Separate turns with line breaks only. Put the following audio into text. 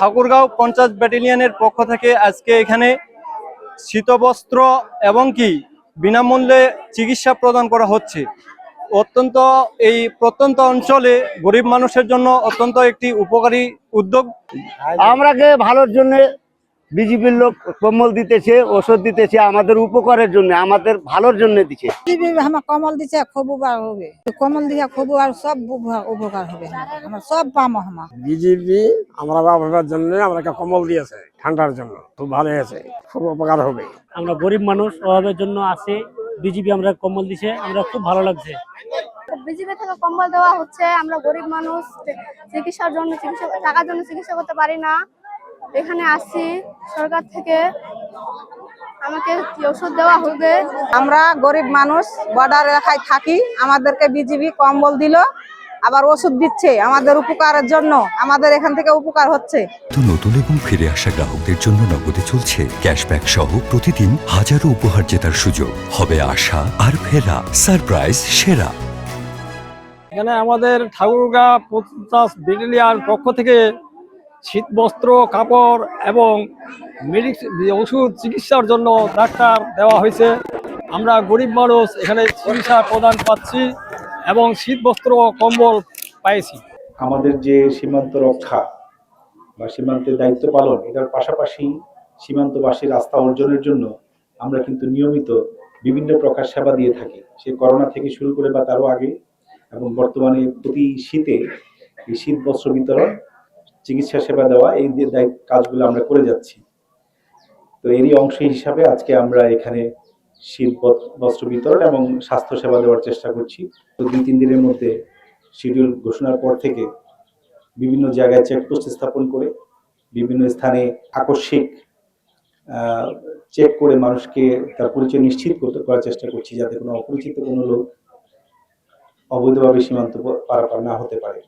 ঠাকুরগাঁও পঞ্চাশ ব্যাটালিয়নের পক্ষ থেকে আজকে এখানে শীতবস্ত্র এবং কি বিনামূল্যে চিকিৎসা প্রদান করা হচ্ছে। অত্যন্ত এই প্রত্যন্ত অঞ্চলে গরিব মানুষের জন্য অত্যন্ত একটি উপকারী উদ্যোগ।
আমরাকে ভালোর জন্য বিজেপির লোক কম্বল দিতেছে ওষুধ দিতেছে আমাদের উপকারের জন্য আমাদের ভালোর জন্য দিছে।
আমার কমল দিছে খুব উপকার হবে। কমল দিয়ে খুব আর সব উপকার- হবে। আমার। সব পাম আমার।
বিজেপি আমরা বাবার জন্য আমরা কম্বল দিয়েছে ঠান্ডার জন্য। খুব ভালো আছে খুব উপকার হবে।
আমরা গরিব মানুষ অভাবের জন্য আসি বিজেপি আমরা কম্বল দিছে আমরা খুব ভালো লাগছে।
বিজেপি থেকে কম্বল দেওয়া হচ্ছে আমরা গরিব মানুষ চিকিৎসার জন্য চিকিৎসা টাকার জন্য চিকিৎসা করতে পারি না। এখানে আসছি সরকার থেকে আমাকে কি ওষুধ দেওয়া হবে?
আমরা গরিব মানুষ বর্ডার এলাকায় থাকি আমাদেরকে বিজিবি কম্বল দিল আবার ওষুধ দিচ্ছে আমাদের উপকারের জন্য আমাদের এখান থেকে উপকার হচ্ছে।
তো নতুন এবং ফিরে আসা গ্রাহকদের জন্য নগদে চলছে ক্যাশব্যাক সহ প্রতিদিন হাজারো উপহার জেতার সুযোগ। হবে আশা আর ফেরা সারপ্রাইজ সেরা।
এখানে আমাদের ঠাকুরগাঁ পঞ্চাশ ব্যাটালিয়ান পক্ষ থেকে শীত বস্ত্র কাপড় এবং মেডিক ওষুধ চিকিৎসার জন্য ডাক্তার দেওয়া হয়েছে। আমরা গরিব মানুষ, এখানে চিকিৎসা প্রদান পাচ্ছি এবং শীত বস্ত্র কম্বল পাইছি।
আমাদের যে সীমান্ত রক্ষা বা সীমান্তের দায়িত্ব পালন, এটার পাশাপাশি সীমান্তবাসীর আস্থা অর্জনের জন্য আমরা কিন্তু নিয়মিত বিভিন্ন প্রকার সেবা দিয়ে থাকি। সে করোনা থেকে শুরু করে বা তারও আগে এবং বর্তমানে প্রতি শীতে এই শীত বস্ত্র বিতরণ চিকিৎসা সেবা দেওয়া, এই যে কাজগুলো আমরা করে যাচ্ছি। তো এরই অংশ হিসাবে আজকে আমরা এখানে শীত বস্ত্র বিতরণ এবং স্বাস্থ্য সেবা দেওয়ার চেষ্টা করছি। তো দুই, তিন দিনের মধ্যে শিডিউল ঘোষণার পর থেকে বিভিন্ন জায়গায় চেকপোস্ট স্থাপন করে বিভিন্ন স্থানে আকস্মিক চেক করে মানুষকে তার পরিচয় নিশ্চিত করতে, করার চেষ্টা করছি যাতে কোনো অপরিচিত কোনো লোক অবৈধভাবে সীমান্ত পারাপার না হতে পারে।